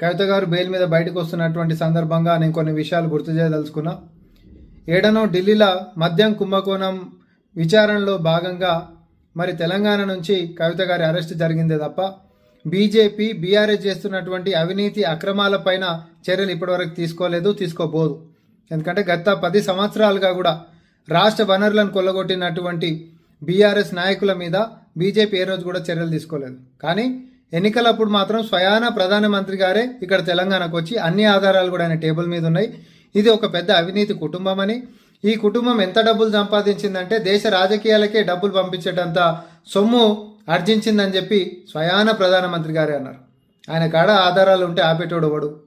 కవిత గారు బెయిల్ మీద బయటకు వస్తున్నటువంటి సందర్భంగా నేను కొన్ని విషయాలు గుర్తు చేయదలుచుకున్నా. ఏడనో ఢిల్లీలో మద్యం కుంభకోణం విచారణలో భాగంగా మరి తెలంగాణ నుంచి కవిత గారి అరెస్ట్ జరిగిందే తప్ప బీజేపీ బీఆర్ఎస్ చేస్తున్నటువంటి అవినీతి అక్రమాలపైన చర్యలు ఇప్పటివరకు తీసుకోలేదు తీసుకోబోదు. ఎందుకంటే గత పది సంవత్సరాలుగా కూడా రాష్ట్ర వనరులను కొల్లగొట్టినటువంటి బీఆర్ఎస్ నాయకుల మీద బీజేపీ ఏ రోజు కూడా చర్యలు తీసుకోలేదు. కానీ ఎన్నికలప్పుడు మాత్రం స్వయాన ప్రధానమంత్రి గారే ఇక్కడ తెలంగాణకు వచ్చి అన్ని ఆధారాలు కూడా ఆయన టేబుల్ మీద ఉన్నాయి. ఇది ఒక పెద్ద అవినీతి కుటుంబం అని. ఈ కుటుంబం ఎంత డబ్బులు సంపాదించిందంటే దేశ రాజకీయాలకే డబ్బులు పంపించేటంత సొమ్ము ఆర్జించిందని చెప్పి స్వయాన ప్రధానమంత్రి గారే అన్నారు. ఆయన కాడ ఆధారాలు ఉంటే ఆపేటోడు ఎవడు?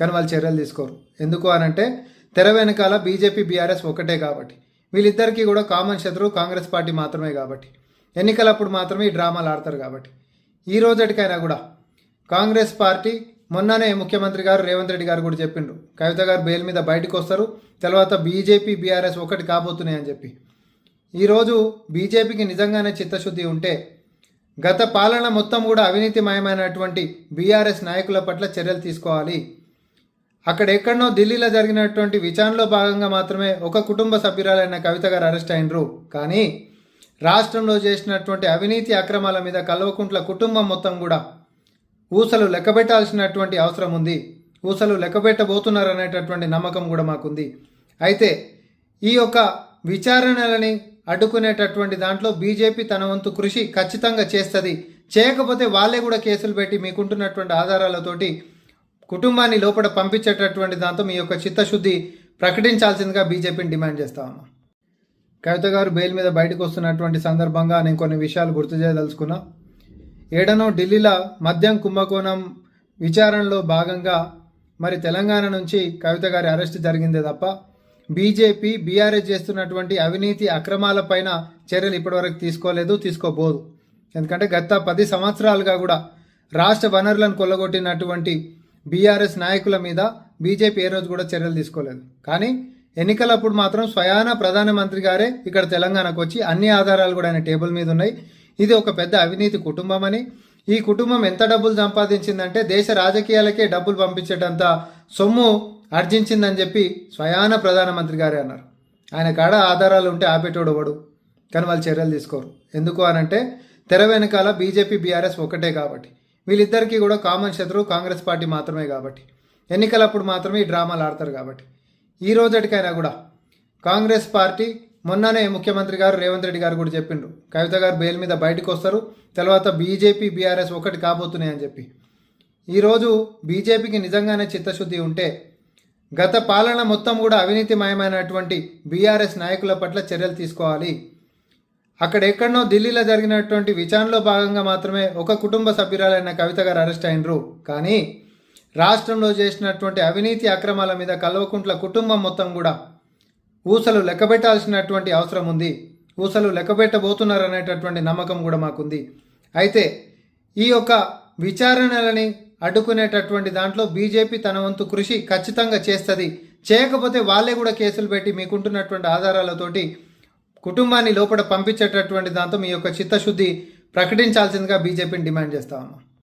కానీ వాళ్ళు చర్యలు తీసుకోరు. ఎందుకు అనంటే తెర వెనకాల బీజేపీ బీఆర్ఎస్ ఒకటే కాబట్టి. వీళ్ళిద్దరికీ కూడా కామన్ శత్రువు కాంగ్రెస్ పార్టీ మాత్రమే కాబట్టి. ఎన్నికలప్పుడు మాత్రమే ఈ డ్రామాలు ఆడతారు కాబట్టి. ఈ రోజటికైనా కూడా కాంగ్రెస్ పార్టీ మొన్ననే ముఖ్యమంత్రి గారు రేవంత్ రెడ్డి గారు కూడా చెప్పిండ్రు. కవిత గారు బెయిల్ మీద బయటకు వస్తారు. తర్వాత బీజేపీ బీఆర్ఎస్ ఒకటి కాబోతున్నాయని చెప్పి. ఈరోజు బీజేపీకి నిజంగానే చిత్తశుద్ధి ఉంటే గత పాలన మొత్తం కూడా అవినీతిమయమైనటువంటి బీఆర్ఎస్ నాయకుల పట్ల చర్యలు తీసుకోవాలి. అక్కడ ఎక్కడనో ఢిల్లీలో జరిగినటువంటి విచారణలో భాగంగా మాత్రమే ఒక కుటుంబ సభ్యురాలైన కవిత గారు అరెస్ట్ అయినరు. కానీ రాష్ట్రంలో చేసినటువంటి అవినీతి అక్రమాల మీద కల్వకుంట్ల కుటుంబం మొత్తం కూడా ఊసలు లెక్కబెట్టాల్సినటువంటి అవసరం ఉంది. ఊసలు లెక్కబెట్టబోతున్నారు అనేటటువంటి నమ్మకం కూడా మాకుంది. అయితే ఈ యొక్క విచారణలని అడ్డుకునేటటువంటి దాంట్లో బీజేపీ తన వంతు కృషి ఖచ్చితంగా చేస్తుంది. చేయకపోతే వాళ్ళే కూడా కేసులు పెట్టి మీకుంటున్నటువంటి ఆధారాలతోటి కుటుంబాన్ని లోపల పంపించేటటువంటి దాంతో మీ యొక్క చిత్తశుద్ధి ప్రకటించాల్సిందిగా బీజేపీని డిమాండ్ చేస్తామమ్మా కవిత గారు బెయిల్ మీద బయటకు వస్తున్నటువంటి సందర్భంగా నేను కొన్ని విషయాలు గుర్తు చేయదలుచుకున్నా. ఏడనో ఢిల్లీలో మద్యం కుంభకోణం విచారణలో భాగంగా మరి తెలంగాణ నుంచి కవిత గారి అరెస్ట్ జరిగిందే తప్ప బీజేపీ బీఆర్ఎస్ చేస్తున్నటువంటి అవినీతి అక్రమాలపైన చర్యలు ఇప్పటివరకు తీసుకోలేదు తీసుకోబోదు. ఎందుకంటే గత పది సంవత్సరాలుగా కూడా రాష్ట్ర వనరులను కొల్లగొట్టినటువంటి బీఆర్ఎస్ నాయకుల మీద బీజేపీ ఏ రోజు కూడా చర్యలు తీసుకోలేదు. కానీ ఎన్నికలప్పుడు మాత్రం స్వయాన ప్రధానమంత్రి గారే ఇక్కడ తెలంగాణకు వచ్చి అన్ని ఆధారాలు కూడా ఆయన టేబుల్ మీద ఉన్నాయి ఇది ఒక పెద్ద అవినీతి కుటుంబం అని ఈ కుటుంబం ఎంత డబ్బులు సంపాదించిందంటే దేశ రాజకీయాలకే డబ్బులు పంపించేటంత సొమ్ము ఆర్జించిందని చెప్పి స్వయాన ప్రధానమంత్రి గారే అన్నారు. ఆయన కాడ ఆధారాలు ఉంటే ఆపేటోడు వాడు కానీ వాళ్ళు చర్యలు తీసుకోరు. ఎందుకు అనంటే తెర వెనకాల బీజేపీ బీఆర్ఎస్ ఒకటే కాబట్టి. వీళ్ళిద్దరికీ కూడా కామన్ శత్రువు కాంగ్రెస్ పార్టీ మాత్రమే కాబట్టి. ఎన్నికలప్పుడు మాత్రమే ఈ డ్రామాలు ఆడతారు కాబట్టి. ఈ రోజటికైనా కూడా కాంగ్రెస్ పార్టీ మొన్ననే ముఖ్యమంత్రి గారు రేవంత్ రెడ్డి గారు కూడా చెప్పిండ్రు. కవిత గారు బెయిల్ మీద బయటకు వస్తారు తర్వాత బీజేపీ బీఆర్ఎస్ ఒకటి కాబోతున్నాయి అని చెప్పి. ఈరోజు బీజేపీకి నిజంగానే చిత్తశుద్ధి ఉంటే గత పాలన మొత్తం కూడా అవినీతిమయమైనటువంటి బీఆర్ఎస్ నాయకుల పట్ల చర్యలు తీసుకోవాలి. అక్కడ ఎక్కడనో ఢిల్లీలో జరిగినటువంటి విచారణలో భాగంగా మాత్రమే ఒక కుటుంబ సభ్యురాలైన కవిత గారు అరెస్ట్ అయినరు. కానీ రాష్ట్రంలో చేసినటువంటి అవినీతి అక్రమాల మీద కల్వకుంట్ల కుటుంబం మొత్తం కూడా ఊసలు లెక్కబెట్టాల్సినటువంటి అవసరం ఉంది. ఊసలు లెక్కబెట్టబోతున్నారు అనేటటువంటి నమ్మకం కూడా మాకుంది. అయితే ఈ యొక్క విచారణలని అడ్డుకునేటటువంటి దాంట్లో బీజేపీ తన వంతు కృషి ఖచ్చితంగా చేస్తుంది. చేయకపోతే వాళ్ళే కూడా కేసులు పెట్టి మీకుంటున్నటువంటి ఆధారాలతోటి కుటుంబాన్ని లోపల పంపించేటటువంటి దాంతో మీ యొక్క చిత్తశుద్ధి ప్రకటించాల్సిందిగా బీజేపీని డిమాండ్ చేస్తామమ్మా